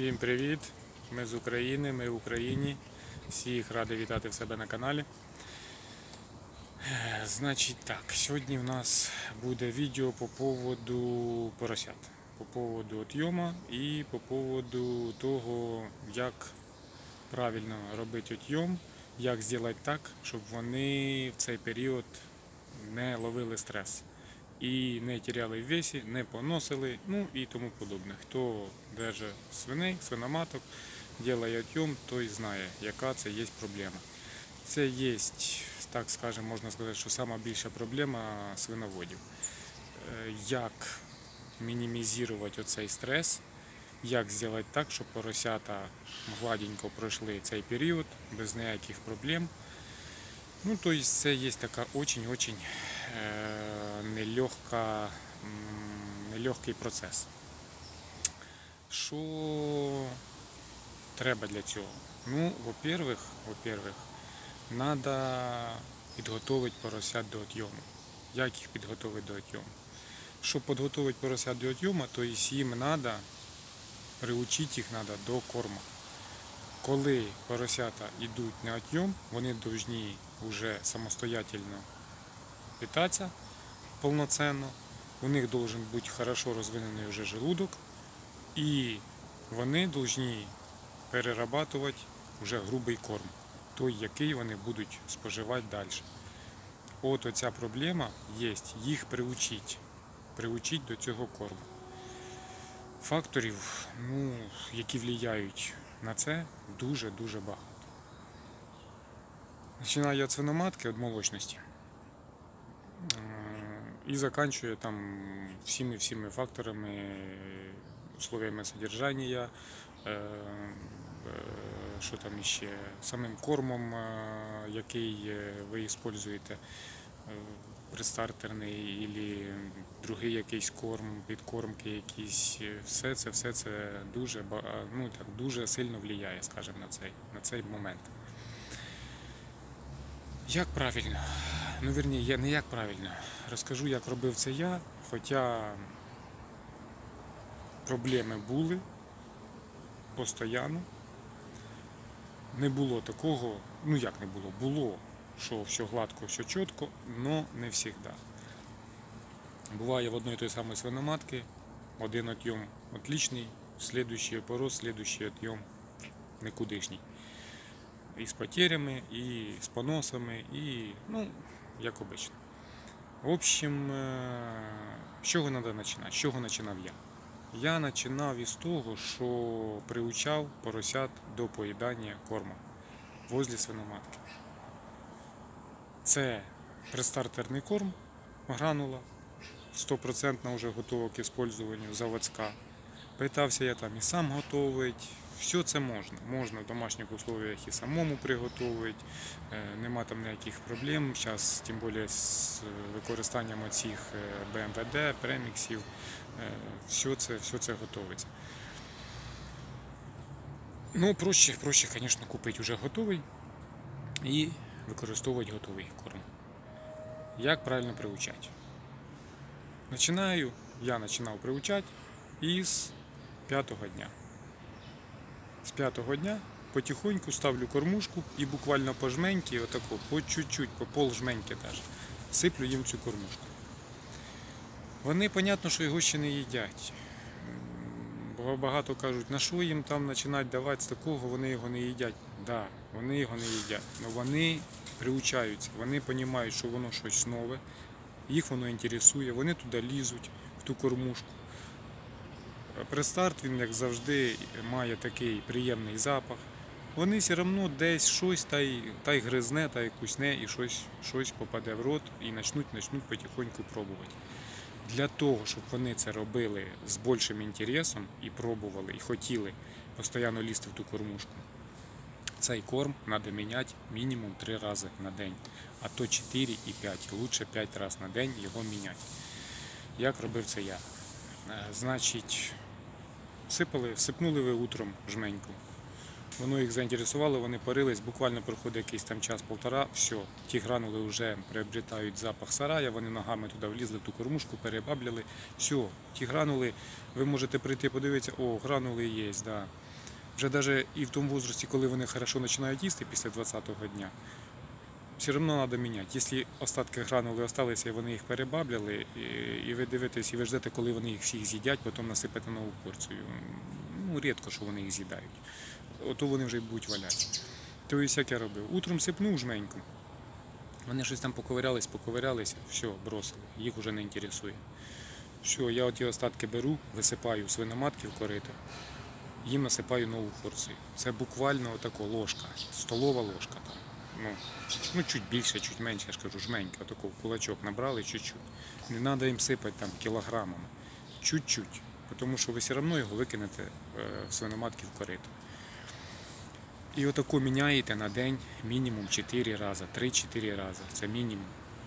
Всім привіт! Ми з України, ми в Україні. Всіх радий вітати в себе на каналі. Е, Значить так, сьогодні в нас буде відео по поводу поросят, по поводу отйома і по поводу того, як правильно робити отйом, як зробити так, щоб вони в цей період не ловили стрес і не тіряли в весі, не поносили, ну і тому подобне. Хто держить свиней, свиноматок, робить отйом, той знає, яка це є проблема. Це є, так скажемо, можна сказати, що сама більша проблема свиноводів. Е, Як мінімізувати оцей стрес, як зробити так, щоб поросята гладенько пройшли цей період без ніяких проблем. Ну, то есть це є така очень-очень е, нелегка, нелегкий процес. Що треба для цього? Ну, во-первых, во-первых, треба підготувати поросят до отйому. Як їх підготувати до отйому? Щоб підготувати поросят до отйому, то їм треба приучити їх надо до корму. Коли поросята йдуть на отйом, вони повинні вже самостоятельно питатися повноцінно. У них должен бути хорошо розвинений вже желудок, і вони повинні перерабатувати вже грубий корм, той, який вони будуть споживати далі. От оця проблема є, їх приучити, приучити до цього корму. Факторів, ну, які впливають на це, дуже-дуже багато. Починаю від свиноматки, від молочності. І заканчує там всіми факторами, условиями содержання, е, е, що там іще, самим кормом, е, який ви використовуєте, предстартерний або другий якийсь корм, підкормки якісь, все це, все це дуже, ну, так, дуже сильно впливає, скажімо, на цей, на цей момент. Як правильно? Ну, вірні, я не як правильно. Розкажу, як робив це я, хоча проблеми були постійно. Не було такого, ну як не було, було, що все гладко, все чітко, але не завжди. Буває в одної той самої свиноматки, один отйом отличний, слідуючий опорос, слідуючий отйом никудишній. І з потерями, і з поносами, і, ну, як обично. В общем, е, з чого треба починати? З чого починав я? Я починав із того, що приучав поросят до поїдання корму возле свиноматки. Це предстартерний корм, гранула, 100% вже готова к использованию, заводська. Питався я там і сам готовить. Все це можна. Можна в домашніх условиях і самому приготувати. Е, Нема там ніяких проблем. Зараз, тим більше з використанням оцих е, БМВД, преміксів, е, все це, все це готується. Ну, проще, проще, звісно, купити вже готовий і використовувати готовий корм. Як правильно приучати? Починаю, я починав приучати із п'ятого дня. З п'ятого дня потихоньку ставлю кормушку і буквально по жменьки, отако, по чуть-чуть, по пол жменьки теж, сиплю їм цю кормушку. Вони, понятно, що його ще не їдять. Багато кажуть, на що їм там починають давати з такого, вони його не їдять. Так, да, вони його не їдять. Але вони приучаються, вони розуміють, що воно щось нове, їх воно інтересує, вони туди лізуть, в ту кормушку. Престарт він, як завжди, має такий приємний запах. Вони все одно десь щось та й, та й гризне, та й кусне, і щось, щось попаде в рот і почнуть, почнуть потихоньку пробувати. Для того, щоб вони це робили з більшим інтересом і пробували, і хотіли постійно лізти в ту кормушку, цей корм треба міняти мінімум 3 рази на день, а то 4 і 5. Лучше 5 разів на день його міняти. Як робив це я? Е, Значить, сипали, сипнули ви утром жменьку. Воно їх заінтересувало, вони парились, буквально проходить якийсь там час-полтора, все, ті гранули вже приобретають запах сарая, вони ногами туди влізли в ту кормушку, перебабляли. Все, ті гранули, ви можете прийти подивитися, о, гранули є, да. Вже навіть і в тому возрасті, коли вони хорошо починають їсти після 20-го дня, все одно треба міняти. Якщо остатки гранули залишилися, і вони їх перебабляли, і, ви дивитесь, і ви ждете, коли вони їх всіх з'їдять, потім насипати нову порцію. Ну, рідко, що вони їх з'їдають. Ото вони вже й будуть валятися. То есть, як я робив? Утром сипнув жменьку. Вони щось там поковирялись, поковирялися, все, бросили. Їх вже не інтересує. Все, я оті остатки беру, висипаю свиноматки в корито, їм насипаю нову порцію. Це буквально отако ложка, столова ложка там. Ну, ну чуть більше, чуть менше, я ж кажу, жменька, отако в кулачок набрали чуть-чуть. Не треба їм сипати там кілограмами. Чуть-чуть. Тому що ви все одно його викинете е, в свиноматки в корито. І отако міняєте на день мінімум 4 рази, 3-4 рази. Це мінімум.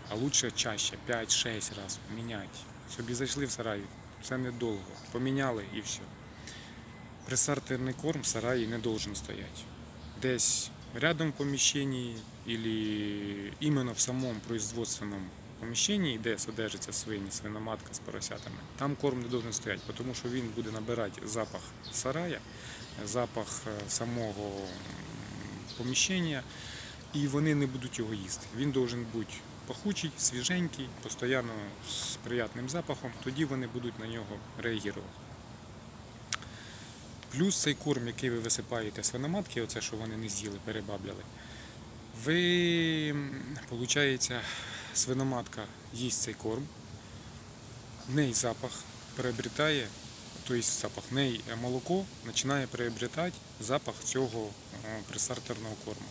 А лучше чаще, 5-6 разів міняйте. Собі зайшли в сарай, це недовго. Поміняли і все. Пресартерний корм в сараї не должен стояти. Десь рядом в поміщенні или іменно в самому производственному поміщенні, де содержаться свині, свиноматка з поросятами, там корм не должен стояти, тому що він буде набирати запах сарая, запах е, самого поміщення, і вони не будуть його їсти. Він должен бути пахучий, свіженький, постійно з приятним запахом, тоді вони будуть на нього реагувати. Плюс цей корм, який ви висипаєте свиноматки, оце, що вони не з'їли, перебабляли, ви, виходить, свиноматка їсть цей корм, в неї запах приобретає, тобто запах, в неї молоко починає приобретати запах цього е, пресартерного корму.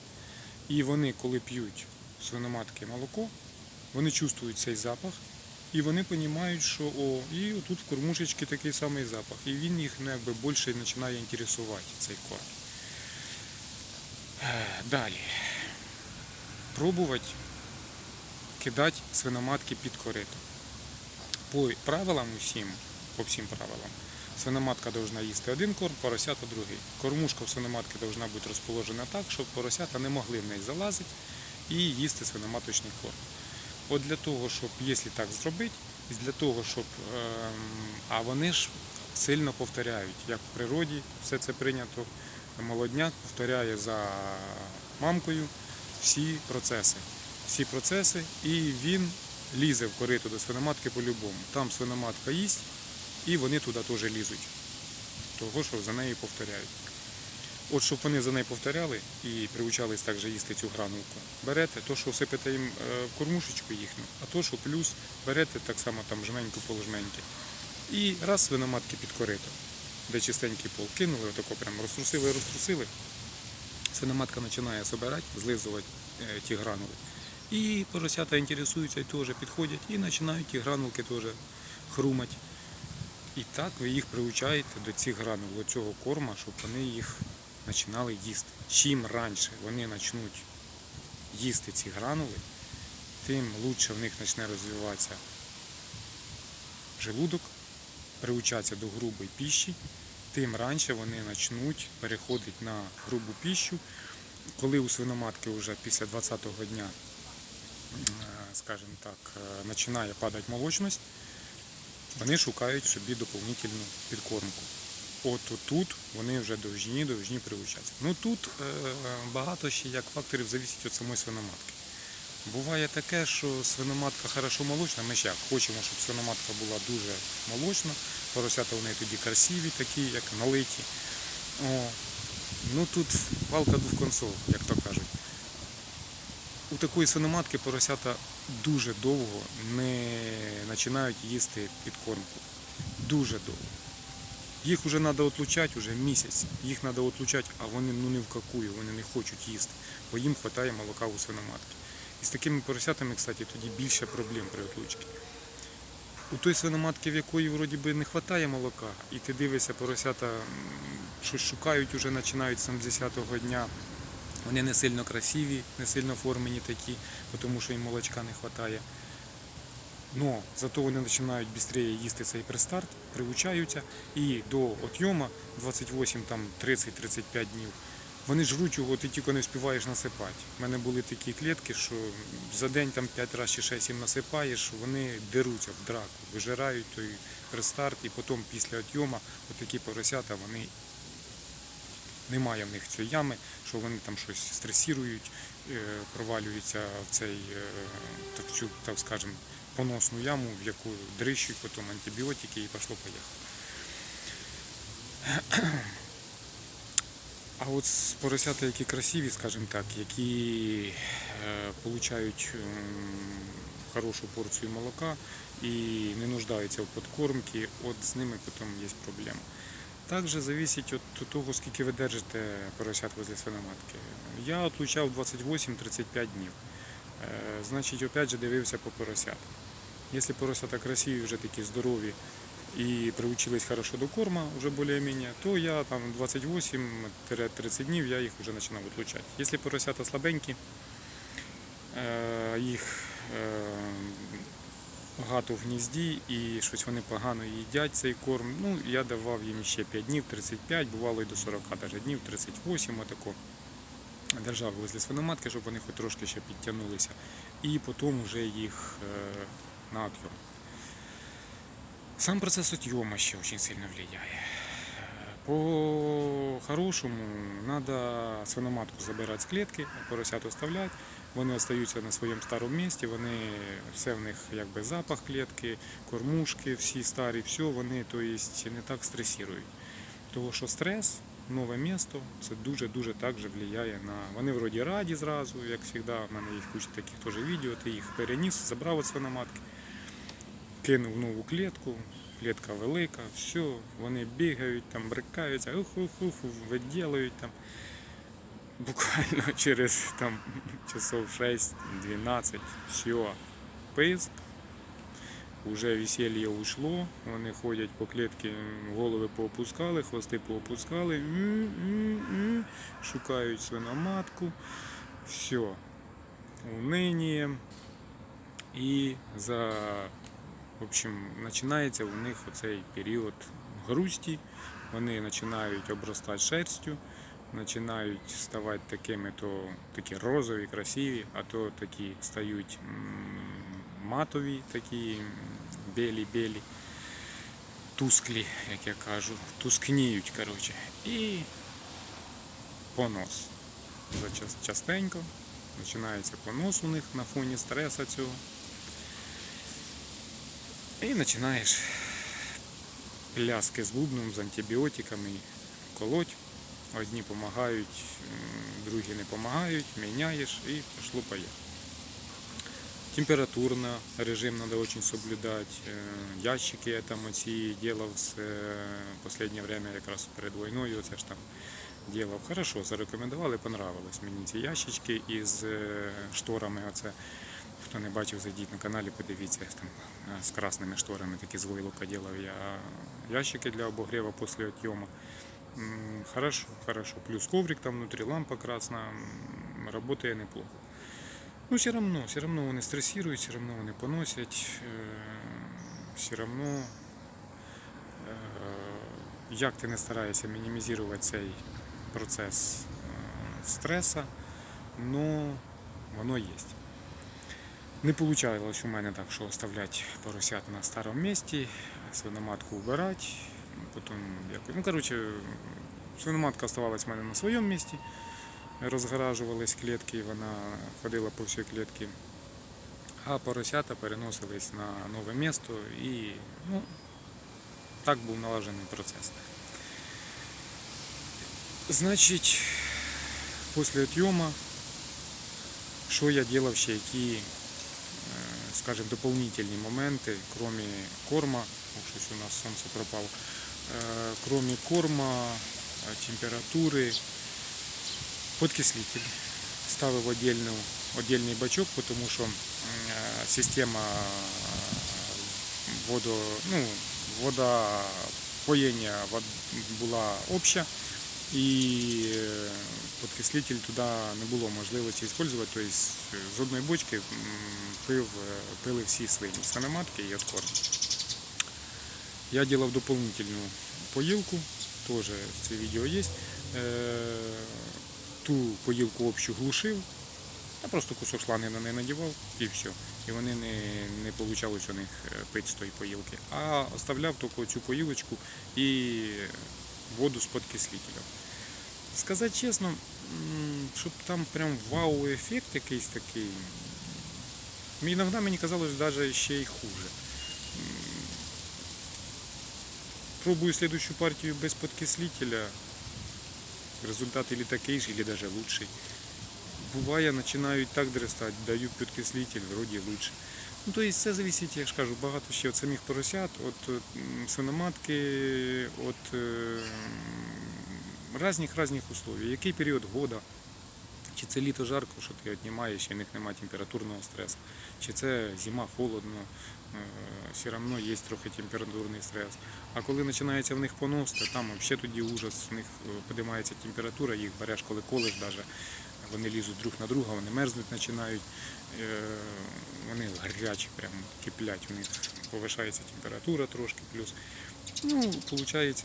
І вони, коли п'ють свиноматки молоко, вони чувствують цей запах, і вони розуміють, що о, і тут в кормушечці такий самий запах. І він їх ну, якби більше починає інтересувати, цей корм. Е, Далі. Пробувати кидати свиноматки під корито. По правилам усім, по всім правилам, свиноматка повинна їсти один корм, поросята другий. Кормушка в свиноматки повинна бути розположена так, щоб поросята не могли в неї залазити і їсти свиноматочний корм. От для того, щоб, якщо так зробити, для того, щоб. ем, а вони ж сильно повторяють, як в природі все це прийнято. Молодняк повторяє за мамкою всі процеси. Всі процеси, і він лізе в корито до свиноматки по-любому. Там свиноматка їсть, і вони туди теж лізуть. Того, що за нею повторяють. От щоб вони за нею повторяли і приучались також їсти цю гранулку, берете то, що всипите їм е, в кормушечку їхню, а то, що плюс берете так само там жменьку полжменьки. І раз свиноматки під корито, де чистенький пол кинули, отако прямо розтрусили, розтрусили. Свиноматка починає збирати, злизувати е, ті гранули. І поросята інтересуються і теж підходять і починають ті гранулки теж хрумати. І так ви їх приучаєте до цих гранул, до цього корма, щоб вони їх починали їсти. Чим раніше вони почнуть їсти ці гранули, тим краще в них почне розвиватися желудок, приучатися до грубої піші, тим раніше вони почнуть переходити на грубу піщу. Коли у свиноматки вже після 20-го дня, е, скажімо так, е, починає падати молочність, вони шукають собі доповнительну підкормку. От тут вони вже довжні, довжні приучатися. Ну тут е, багато ще як факторів залежить від самої свиноматки. Буває таке, що свиноматка хорошо молочна, ми ще хочемо, щоб свиноматка була дуже молочна, поросята у неї тоді красиві, такі, як налиті. О, ну тут палка двох концов, як то кажуть. У такої свиноматки поросята дуже довго не починають їсти підкормку. Дуже довго. Їх вже треба отлучати вже місяць. Їх треба отлучати, а вони ну, не в какую, вони не хочуть їсти, бо їм вистачає молока у свиноматки. І з такими поросятами, кстати, тоді більше проблем при отлучці. У той свиноматки, в якої вроді би не вистачає молока, і ти дивишся, поросята щось шукають, вже починають з 70-го дня. Вони не сильно красиві, не сильно формені такі, тому що їм молочка не вистачає. Но зато вони починають швидше їсти цей престарт, приучаються і до отйома 28, там 30-35 днів. Вони жруть його, ти тільки не встигаєш насипати. У мене були такі клітки, що за день там 5 разів чи 6 їм насипаєш, вони деруться в драку, вижирають той престарт, і потім після отйома отакі поросята вони Немає в них цієї ями, що вони там щось стресують, е, провалюються в цей е, так, скажемо, поносну яму, в яку дрищуть потім антибіотики і пішло поїхало. А от поросята, які красиві, скажімо так, які е, получають хорошу порцію молока і не нуждаються в подкормці, от з ними потім є проблема. Також залежить від того, скільки ви держите поросят возле свиноматки. Я отлучав 28-35 днів. Е, Значить, опять же дивився по поросятам. Якщо поросята красиві, вже такі здорові і приучились хорошо до корма, вже більш-менш, то я там 28-30 днів я їх вже починав отлучати. Якщо поросята слабенькі, е, їх е, багато в гнізді і щось вони погано їдять цей корм. Ну, я давав їм ще 5 днів, 35, бувало і до 40 даже днів, 38 отако. Держав возле свиноматки, щоб вони хоч трошки ще підтягнулися. І потім вже їх е, на отйом. Сам процесс отъема ще очень сильно влияє. По-хорошому треба свиноматку забирати з клітки, поросят оставляти. Вони остаються на своєму старому місці, вони все в них якби запах клітки, кормушки, всі старі, все, вони то не так стресують. Тому що стрес, нове місто, це дуже-дуже також впливає на. Вони вроді раді зразу, як завжди. У мене їх куча таких теж відео, ти їх переніс, забрав від свиноматки кинув нову клітку, клітка велика, все, вони бігають, там брикаються, ух-ух-ух, виділують там. Буквально через там, часов 6-12, все, писк, уже веселье ушло, вони ходять по клітці, голови поопускали, хвости поопускали, м-м-м, шукають свиноматку, все, уныние. І за в общем, починається у них оцей період грусті, вони починають обростати шерстю, починають ставати такими, то такі розові, красиві, а то такі стають матові, такі м, білі-білі, тусклі, як я кажу, тускніють, коротше. І понос. Вже частенько починається понос у них на фоні стресу цього. І починаєш пляски з бубном, з антибіотиками колоть. Одні допомагають, другі не допомагають, міняєш і пішло поїхало. Температурно режим надо очень соблюдать. Э, Ящики я там оці делав з э, последнее время, якраз перед війною, оце ж там делав. Хорошо, зарекомендували, понравилось мені ці ящички із е, шторами. Оце. Хто не бачив, зайдіть на каналі, подивіться там з красними шторами, такі з войлока делав я ящики для обогрева після отйому. Хорошо, хорошо. Плюс коврик там внутри, лампа красна, работає неплохо. Ну, все равно, все равно вони стресують, все равно вони поносять, е, все равно, е, як ти не стараєшся мінімізувати цей процес е, стреса, но воно є. Не вийшло у мене так, що оставляти поросят на старому місці, свиноматку вбирати, потім якось. Ну, коротше, свиноматка оставалась в мене на своєму місці, розгаражувались клітки, вона ходила по всій клітці. А поросята переносились на нове місто і ну, так був налажений процес. Значить, після отйома, що я робив ще, які, е, скажімо, дополнительні моменти, кроме корма, щось у нас сонце пропало, Е, кроме корма, температури, подкислитель. Ставив отдельну, отдельний бачок, тому що е, система е, водо, ну, водопоєння вод- була обща, і е, подкислитель туди не було можливості використовувати. Тобто з одної бочки пив, пили всі свині, свиноматки і откорм. Я делав дополнительную поилку, тоже це відео є. Ту поїлку общу глушив, я просто кусок шланги на неї надівав і все. І вони не, не вийшло у них е, пити з тої поїлки. А оставляв тільки цю поїлочку і воду з подкислителем. Сказати чесно, щоб там прям вау-ефект якийсь такий. Іноді мені казалось навіть ще й хуже. Пробую следующую партию без подкислителя. Результат или такий же, или даже лучший. Буває, починають так дрестати, даю підкислитель, вроді лучше. Ну, то есть все зависить, я ж кажу, багато ще від самих поросят, від м, свиноматки, від е, різних різних условий. Який період года, чи це літо жарко, що ти віднімаєш, і в них немає температурного стресу, чи це зима холодно, е, все одно є трохи температурний стрес. А коли починається в них понос, то там взагалі тоді ужас, в них е, підіймається температура, їх береш, коли колиш навіть, вони лізуть друг на друга, вони мерзнуть починають, е, вони гарячі, прям киплять, у них повишається температура трошки плюс. Ну, виходить,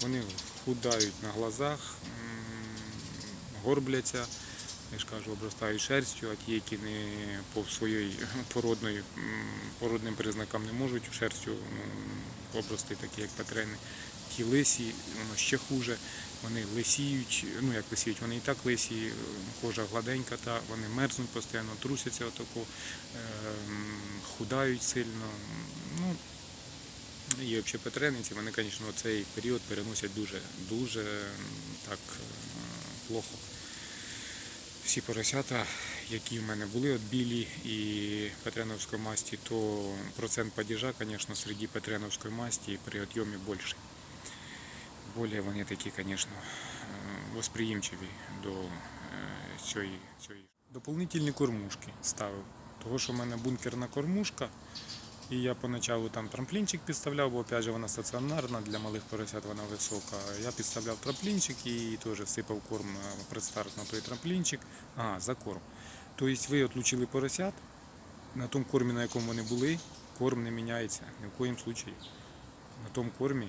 вони худають на глазах, горбляться, я ж кажу, обростають шерстю, а ті, які не по своїй породної, породним признакам не можуть шерстю обрости, такі як петрени, ті лисі, воно ще хуже. Вони лисіють, ну як лисіють, вони і так лисі, кожа гладенька, та вони мерзнуть постійно, трусяться отако, ем, худають сильно. Ну, і взагалі петрениці, вони, звісно, цей період переносять дуже, дуже так е, плохо. Всі поросята, які в мене були от білі і петреновської масті, то процент падіжа, звісно, серед петреновської масті при отйомі більший. Более вони такі, звісно, е, восприємчиві до е, цієї. цієї. Дополнительні кормушки ставив. Того, що в мене бункерна кормушка, і я поначалу там трамплінчик підставляв, бо опять же вона стаціонарна, для малих поросят вона висока. Я підставляв трамплінчик і теж сипав корм е, предстарт на той трамплінчик. А, за корм. Тобто ви відлучили поросят, на тому кормі, на якому вони були, корм не міняється ні в коїм случаї. На тому кормі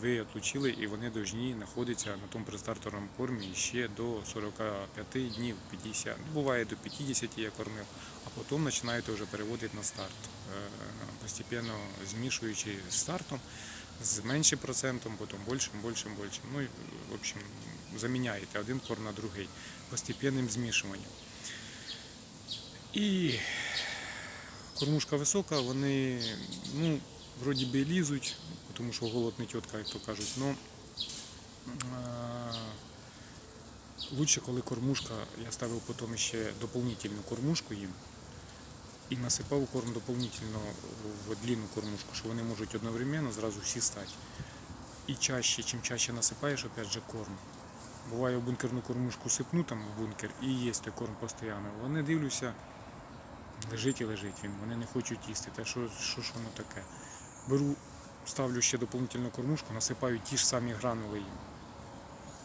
ви відлучили і вони повинні знаходитися на тому предстартерному кормі ще до 45 днів, 50. Ну, Буває до 50 я кормив, а потім починаєте вже переводити на старт. Е, Постепенно змішуючи з стартом, з меншим процентом, потім більшим, більшим, більшим. Ну і в общем, заміняєте один корм на другий постепенним змішуванням. І кормушка висока, вони ну, вроді би лізуть, тому що голод не тітка, як то кажуть. Но, е, лучше, коли кормушка, я ставив потім ще доповнительну кормушку їм і насипав корм доповнительно в длинну кормушку, що вони можуть одновременно зразу всі стати. І чаще, чим чаще насипаєш, опять же, корм. Буває в бункерну кормушку сипну там в бункер і той корм постійно. Вони дивлюся, лежить і лежить він, вони не хочуть їсти. Та що, що ж воно таке? Беру, ставлю ще доповнительну кормушку, насипаю ті ж самі гранули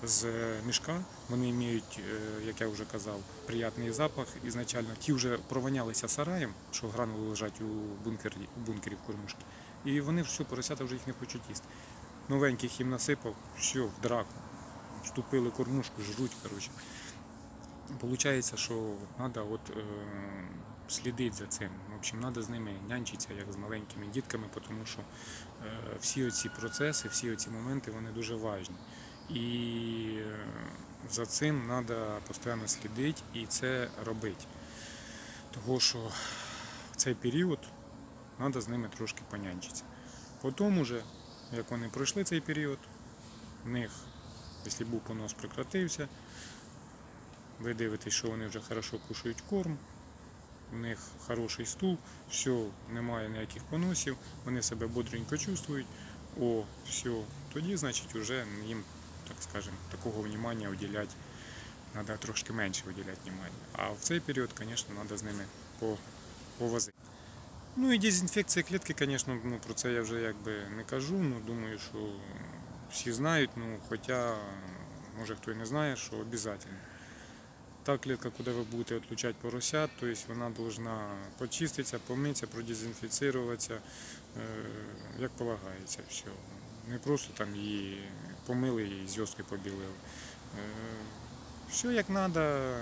з е, мішка. Вони мають, е, як я вже казав, приятний запах. Ізначально ті вже провонялися сараєм, що гранули лежать у бункері, у бункері в кормушці. І вони все, поросята вже їх не хочуть їсти. Новеньких їм насипав, все, в драку. Вступили кормушку, жруть, коротше. Получається, що треба от, е, слідити за цим. В общем, треба з ними нянчитися, як з маленькими дітками, тому що е, всі оці процеси, всі оці моменти вони дуже важні. І е, за цим треба постійно слідити і це робити. Тому що в цей період треба з ними трошки понянчитися. Потім уже, як вони пройшли цей період, в них, якщо був понос прекратився, ви дивитесь, що вони вже хорошо кушають корм, у них хороший стул, все, немає ніяких поносів, вони себе бодренько чувствують. О, все, тоді, значить, вже їм, так скажем, такого внимання уделять, треба трошки менше уделяти внимання. А в цей період, звісно, треба з ними повозити. Ну і дезінфекція клітки, звісно, ну, про це я вже якби не кажу. Ну, думаю, що всі знають, ну, хоча, може хто і не знає, що обов'язково. Та клітка, куди ви будете відлучати поросят, то есть вона повинна почиститися, помитися, продезінфіцируватися, е, як полагається. Все. Не просто там її помили і зв'язки побілили. Е, Все як треба,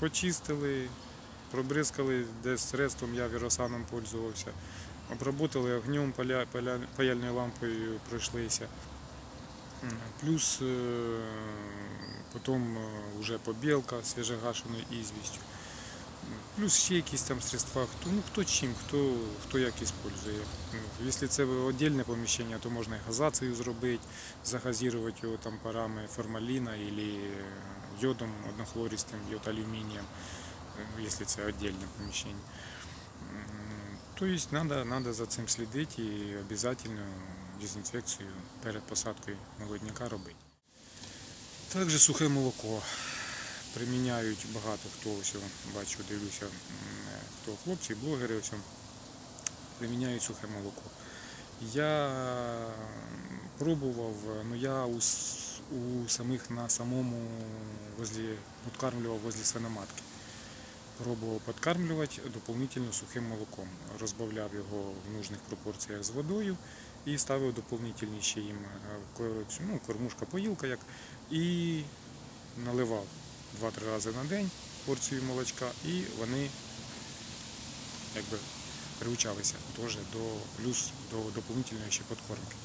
почистили, пробризкали десь средством, я віросаном пользувався, обработали огнем, паяльною лампою пройшлися. Плюс е, потім вже побілка свіжегашеною ізвістю. Плюс ще якісь там средства, хто, ну, хто чим, хто, хто як. Ну, Якщо це віддільне поміщення, то можна і газацію зробити, загазувати його там парами формаліна або йодом однохлористим, йод алюмінієм, якщо це віддільне поміщення. Тобто треба, треба за цим слідити і обов'язково дезінфекцію перед посадкою молодняка робити. Також сухе молоко приміняють багато хто ось бачу, дивлюся, хто хлопці, блогери ось приміняють сухе молоко. Я пробував, ну я у, у самих на самому возле, подкармлював возле свиноматки. Пробував подкармлювати дополнительно сухим молоком. Розбавляв його в нужних пропорціях з водою і ставив доповнительні ще їм е, ну, кормушка поїлка як і наливав 2-3 рази на день порцію молочка, і вони якби приучалися теж до плюс до доповнительної ще подкормки.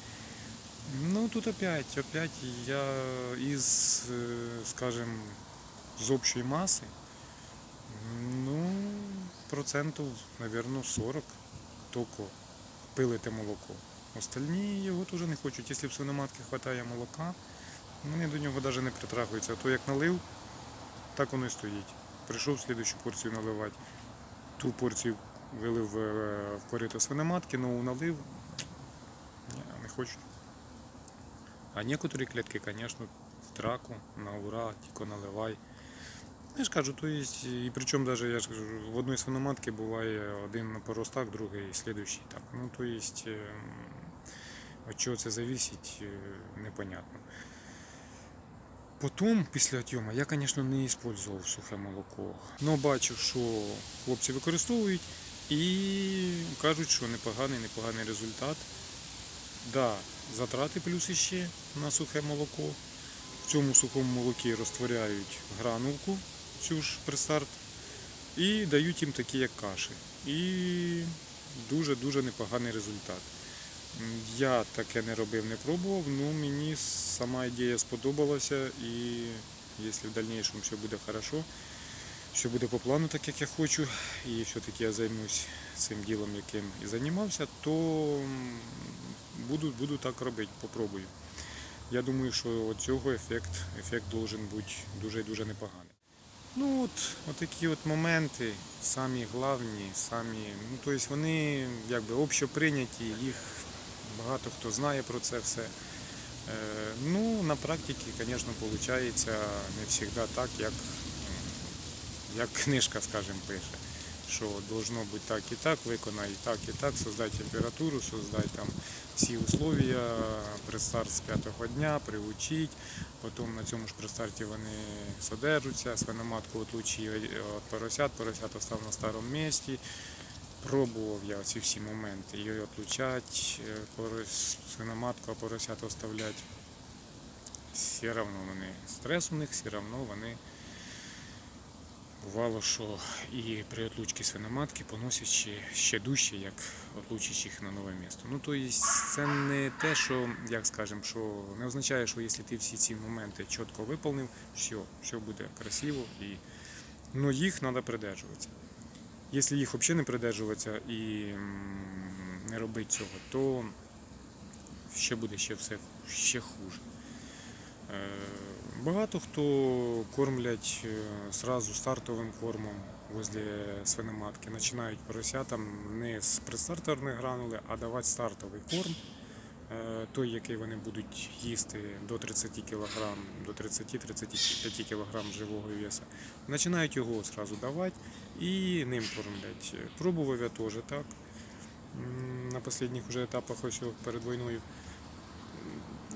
Ну тут опять, опять я із, е, скажем, з общої маси, ну, процентів, мабуть, 40 тільки пили те молоко. Остальні його теж не хочуть. Якщо в свиноматки вистачає молока, вони до нього навіть не притрагуються. А то як налив, так воно і стоїть. Прийшов слідущу порцію наливати. Ту порцію вилив е, в корито свиноматки, нову налив. Ні, не хочуть. А некоторі клітки, звісно, в драку, на ура, тільки наливай. Я ж кажу, то есть, і причому даже я ж кажу, в одній свиноматки буває один на поростах, другий слідуючий так. Ну, то есть, ем, від чого це зависить, е, непонятно. Потім, після отйому, я, звісно, не використовував сухе молоко. але бачив, що хлопці використовують і кажуть, що непоганий, непоганий результат. Да, затрати плюс іще на сухе молоко. В цьому сухому молокі розтворяють гранулку, цю ж престарт, і дають їм такі, як каші. І дуже-дуже непоганий результат. Я таке не робив, не пробував, але мені сама ідея сподобалася і якщо в дальнейшем все буде хорошо, все буде по плану, так як я хочу, і все-таки я займусь цим ділом, яким і займався, то буду, буду так робити, попробую. Я думаю, що цього ефект, ефект должен бути дуже дуже непоганий. Ну от, такі от моменти, самі головні, самі, ну тобто вони якби общоприйняті, їх багато хто знає про це все. Е, ну, на практиці, звісно, виходить не завжди так, як, як книжка, скажімо, пише. Що должно бути так і так, виконай так, і так, создай температуру, создай там всі условия, престарт з п'ятого дня, приучить, потім на цьому ж престарті вони содержаться, свиноматку отлучи від поросят, поросят остав на старому місці. Пробував я ці всі моменти, її відлучати, свиноматку, а поросят оставляти. Все одно вони стрес у них, все одно вони бувало, що і при отлучці свиноматки поносять ще, дужче, як отлучиш їх на нове місто. Ну, то есть це не те, що, як скажемо, що не означає, що якщо ти всі ці моменти чітко виповнив, все, все буде красиво, і... но їх треба придержуватися. Якщо їх взагалі не придержуватися і не робити цього, то ще буде ще все ще хуже. Е, Багато хто кормлять е, сразу стартовим кормом возле свиноматки. Починають поросятам не з предстартерних гранули, а давати стартовий корм, той, який вони будуть їсти до 30 кг, до 30-35 кг живого веса. Починають його одразу давати і ним кормлять. Пробував я теж так. На останніх вже етапах ось перед війною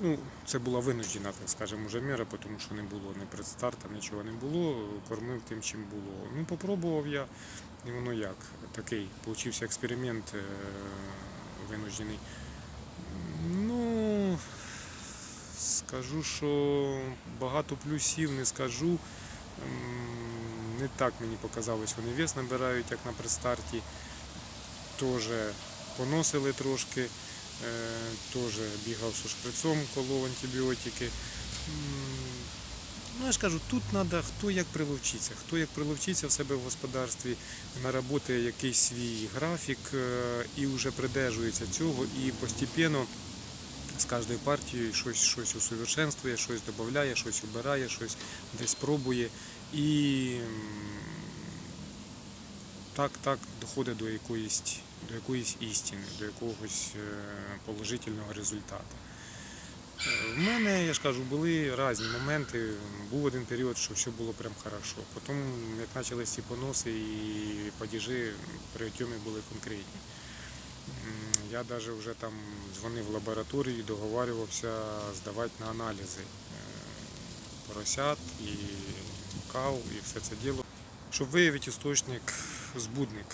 ну, це була винуждена, так скажемо, вже мера, тому що не було ні предстарта, нічого не було, кормив тим, чим було. Ну, попробував я, і воно як, такий, получився експеримент е, винуждений. Ну, скажу, що багато плюсів не скажу. Не так мені показалось, вони вес набирають, як на предстарті. Теж поносили трошки. теж бігав зі шприцом, колов антибіотики. Ну, я ж кажу, тут треба хто як приловчиться, хто як приловчиться в себе в господарстві, наработає якийсь свій графік е, і вже придержується цього і постійно кожною партією щось, щось усовершенствує, щось додає, щось убирає, щось десь пробує. І так, так доходить до якоїсь, до якоїсь істини, до якогось е, положительного результату. Е, В мене, я ж кажу, були різні моменти. Був один період, що все було прям хорошо. Потім, як почалися ці поноси і падіжі, при отйомі були конкретні. Я навіть вже там дзвонив в лабораторію, договарювався здавати на аналізи е, поросят і кав, і все це діло. Щоб виявити істочник, збудник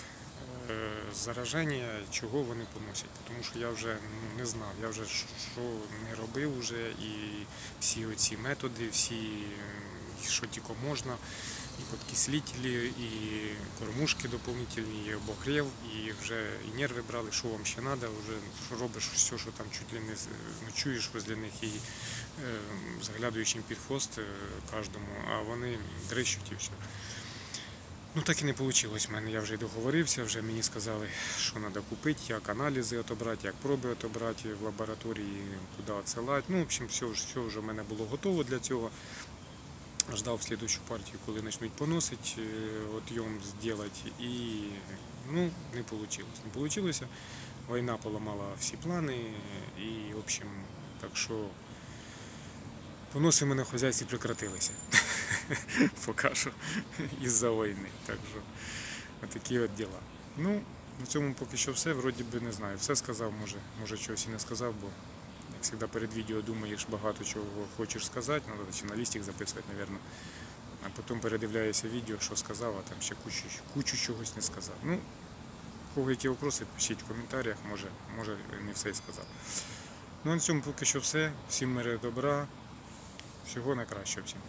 е, зараження, чого вони поносять. Тому що я вже ну, не знав, я вже що не робив вже, і всі оці методи, всі, що тільки можна, і подкислителі, і кормушки доповнительні, і обогрів, і вже і нерви брали, що вам ще треба, вже що робиш все, що там чуть ли не ночуєш возле них і е, заглядаючи їм під хвост е, кожному, а вони дрищуть і все. Ну так і не вийшло в мене. Я вже й договорився, вже мені сказали, що треба купити, як аналізи отобрати, як проби отобрати в лабораторії, куди відсилати. Ну, в общем, все, все вже в мене було готово для цього. Ждав слідущу партію, коли почнуть поносити, е, отйом зробити. І ну, не вийшло. Не вийшло. Війна поламала всі плани. І, в общем, так що поноси мене хазяйстві прекратилися. Поки що із-за війни. Так що такі от діла. Ну, на цьому поки що все. Вроді би не знаю. Все сказав, може, може чогось і не сказав, бо як завжди перед відео думаєш багато чого хочеш сказати, треба чи на лістик записувати, мабуть. А потім передивляєшся відео, що сказав, а там ще кучу, кучу чогось не сказав. Ну, кого які вопроси, пишіть в коментарях, може, може не все і сказав. Ну, а на цьому поки що все. Всім миру добра. Всього найкращого всім.